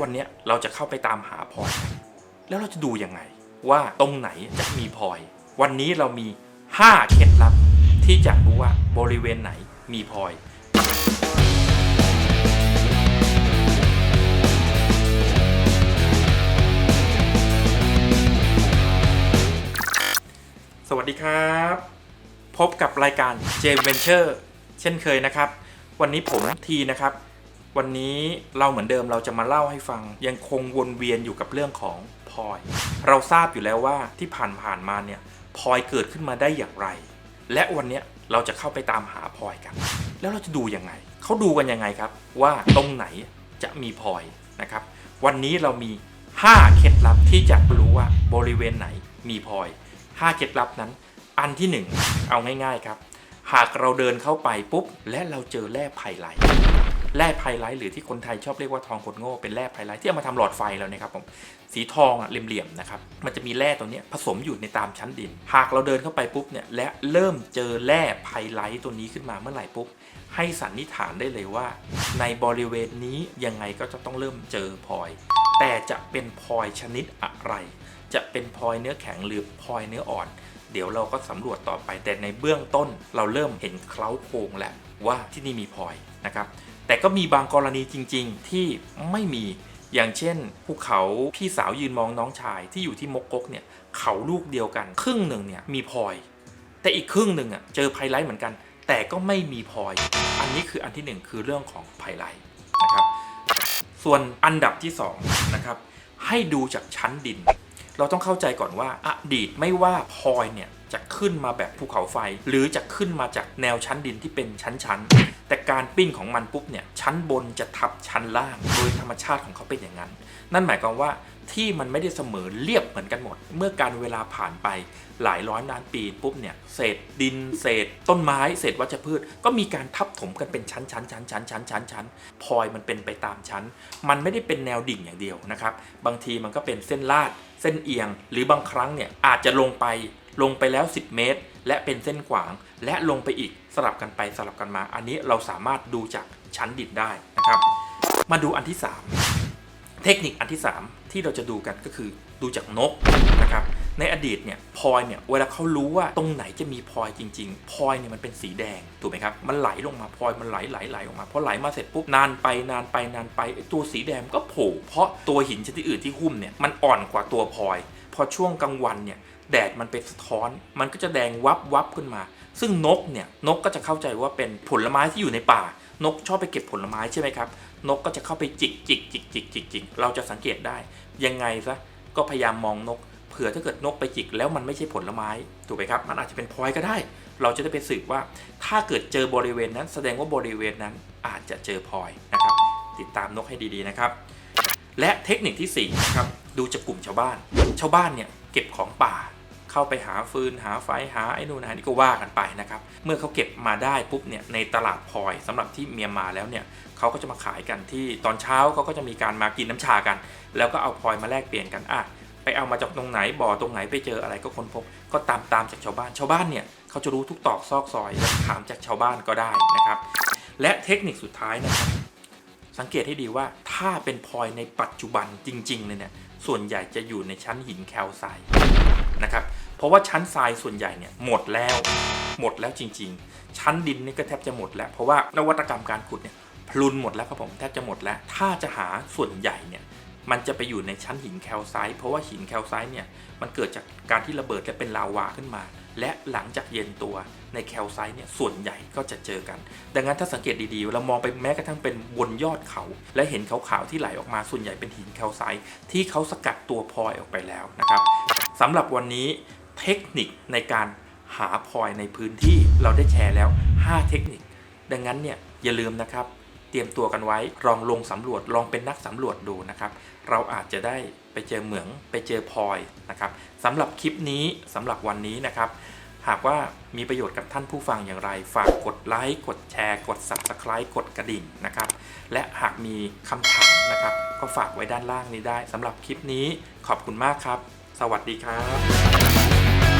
วันนี้เราจะเข้าไปตามหาพลอย แล้วเราจะดูยังไง ว่าตรงไหนจะมีพลอย วันนี้เรามี 5 เคล็ดลับ ที่จะรู้ว่าบริเวณไหนมีพลอย สวัสดีครับ พบกับรายการ j Venture เช่นเคยนะครับ วันนี้ผมทีนะครับ วันนี้เราเหมือนเดิมเราจะมาเล่าให้ฟัง ยังคงวนเวียนอยู่กับเรื่องของพลอย เราทราบอยู่แล้วว่าที่ผ่านผ่านๆมาเนี่ยพลอยเกิดขึ้นมาได้อย่างไร และวันนี้เราจะเข้าไปตามหาพลอยกัน แล้วเราจะดูยังไงเขาดูกันยังไงครับ ว่าตรงไหนจะมีพลอยนะครับ วันนี้เรามี 5 เคล็ดลับที่จะรู้ว่าบริเวณไหนมีพลอย 5 เคล็ดลับนั้น อันที่ 1 เอาง่ายๆครับ หากเราเดินเข้าไปปุ๊บ และเราเจอแร่ไพไหล แร่ไพไลท์หรือที่คนไทยชอบเรียกว่าทองคดโง่เป็นแร่ไพไลท์ที่เอามาทำหลอดไฟแล้วนะครับผมสีทองอะเหลี่ยมๆนะครับมันจะมีแร่ตัวนี้ผสมอยู่ในตามชั้นดิน หากเราเดินเข้าไปปุ๊บเนี่ยและเริ่มเจอแร่ไพไลท์ตัวนี้ขึ้นมาเมื่อไหร่ปุ๊บให้สันนิษฐานได้เลยว่า ในบริเวณนี้ยังไงก็จะต้องเริ่มเจอพลอย แต่จะเป็นพลอยชนิดอะไร จะเป็นพลอยเนื้อแข็งหรือพลอยเนื้ออ่อน เดี๋ยวเราก็สำรวจต่อไปแต่ในเบื้องต้นเราเริ่มเห็นเคล้าโครงแล้ว ว่าที่นี่มีพลอยนะครับ แต่ก็มีบางกรณีจริง ๆ ที่ไม่มีอย่างเช่นภูเขาพี่สาวยืนมองน้องชายที่อยู่ที่มกกกเนี่ยเขาลูกเดียวกัน ครึ่งหนึ่งเนี่ยมีพลอย แต่อีกครึ่งหนึ่งอะเจอไพไลท์เหมือนกัน แต่ก็ไม่มีพลอย อันนี้คืออันที่หนึ่งคือเรื่องของไพไลท์นะครับส่วนอันดับที่สองนะครับให้ดูจากชั้นดิน เราต้องเข้าใจก่อนว่าอดีตไม่ว่าพลอยเนี่ยจะขึ้นมาแบบภูเขาไฟ หรือจะขึ้นมาจากแนวชั้นดินที่เป็นชั้นๆ แต่การปิ้งของมันปุ๊บเนี่ยชั้นบนจะทับชั้นล่าง โดยธรรมชาติของเขาเป็นอย่างนั้น นั่นหมายความว่า ที่มันไม่ได้เสมอเรียบเหมือนกันหมด เมื่อการเวลาผ่านไปหลายร้อยล้านปีปุ๊บเนี่ยเศษดินเศษ ต้นไม้เศษวัชพืช ก็มีการทับถมกันเป็นชั้นชั้นชั้นชั้นชั้นชั้นชั้นพลอยมันเป็นไปตามชั้น มันไม่ได้เป็นแนวดิ่งอย่างเดียวนะครับ บางทีมันก็เป็นเส้นลาด เส้นเอียง หรือบางครั้งเนี่ยอาจจะลงไปลงไปแล้ว 10 เมตร และเป็นเส้นขวาง และลงไปอีกสลับกันไปสลับกันมา อันนี้เราสามารถดูจากชั้นดินได้นะครับ มาดูอันที่ 3 เทคนิคอันที่ 3 ที่เราจะดูกันก็คือดูจากนกนะครับในอดีตเนี่ยพลอยเนี่ยเวลาเขารู้ว่าตรงไหนจะมีพลอยจริงๆพลอยเนี่ยมันเป็นสีแดงถูกไหมครับมันไหลลงมาพลอยมันไหลไหลไหลออกมาพอไหลมาเสร็จปุ๊บนานไปนานไปนานไปตัวสีแดงก็โผล่เพราะตัวหินชนิดอื่นที่หุ้มเนี่ยมันอ่อนกว่าตัวพลอย พอช่วงกลางวันเนี่ยแดดมันไปสะท้อน มันก็จะแดงวับวับขึ้นมา ซึ่งนกเนี่ยนกก็จะเข้าใจว่าเป็นผลไม้ที่อยู่ในป่า นกชอบไปเก็บผลไม้ใช่ไหมครับ นกก็จะเข้าไปจิกจิกจิกจิกจิกจิกเราจะสังเกตได้ ยังไงซะก็พยายามมองนกเผื่อถ้าเกิดนกไปจิกแล้วมันไม่ใช่ผลไม้ถูกไหมครับ มันอาจจะเป็นพลอยก็ได้ เราจะได้ไปสืบว่า ถ้าเกิดเจอบริเวณนั้น แสดงว่าบริเวณนั้นอาจจะเจอพลอยนะครับ ติดตามนกให้ดีๆนะครับ และเทคนิคที่4นะครับดูจากกลุ่มชาวบ้าน ชาวบ้านเนี่ยเก็บของป่า เข้าไปหาฟืนหาไฟหาไอ้นู่นหานี่ก็ว่ากันไปนะครับ เมื่อเขาเก็บมาได้ปุ๊บเนี่ยในตลาดพลอยสำหรับที่เมียนมาแล้วเนี่ยเขาก็จะมาขายกันที่ตอนเช้าเขาก็จะมีการมากินน้ำชากัน แล้วก็เอาพลอยมาแลกเปลี่ยนกันอะไปเอามาจากตรงไหนบ่อตรงไหนไปเจออะไรก็ค้นพบ ก็ตามตามจากชาวบ้านชาวบ้านเนี่ยเขาจะรู้ทุกตอกซอกซอยถามจากชาวบ้านก็ได้นะครับ และเทคนิคสุดท้ายนะครับสังเกตให้ดีว่าถ้าเป็นพลอยในปัจจุบันจริงๆเลยเนี่ยส่วนใหญ่จะอยู่ในชั้นหินแคลไซด์นะครับ เพราะว่าชั้นทรายส่วนใหญ่เนี่ยหมดแล้ว หมดแล้วจริง ๆ ชั้นดินนี่ก็แทบจะหมดแล้ว เพราะว่านวัตกรรมการขุดเนี่ยพลุนหมดแล้วครับผมแทบจะหมดแล้ว ถ้าจะหาส่วนใหญ่เนี่ยมันจะไปอยู่ในชั้นหินแคลไซด์เพราะว่าหินแคลไซด์เนี่ยมันเกิดจากการที่ระเบิดและเป็นลาวาขึ้นมา และหลังจากเย็นตัวในแคลไซด์เนี่ยส่วนใหญ่ก็จะเจอกัน ดังนั้นถ้าสังเกตดีๆเรามองไปแม้กระทั่งเป็นบนยอดเขา และเห็นขาวๆที่ไหลออกมาส่วนใหญ่เป็นหินแคลไซด์ที่เขาสกัดตัวพลอยออกไปแล้วนะครับสำหรับวันนี้ เทคนิคในการหาพลอยในพื้นที่เราได้แชร์แล้ว 5 เทคนิค ดังนั้นเนี่ยอย่าลืมนะครับ เตรียมตัวกันไว้ลองลงสำรวจลองเป็นนักสำรวจดูนะครับ เราอาจจะได้ไปเจอเหมืองไปเจอพลอยนะครับสำหรับคลิปนี้สำหรับวันนี้นะครับ หากว่ามีประโยชน์กับท่านผู้ฟังอย่างไร ฝากกดไลค์กดแชร์ กด Subscribe กดกระดิ่งนะครับ และหากมีคำถามนะครับ ก็ฝากไว้ด้านล่างนี้ได้สำหรับคลิปนี้ขอบคุณมากครับ สวัสดีครับ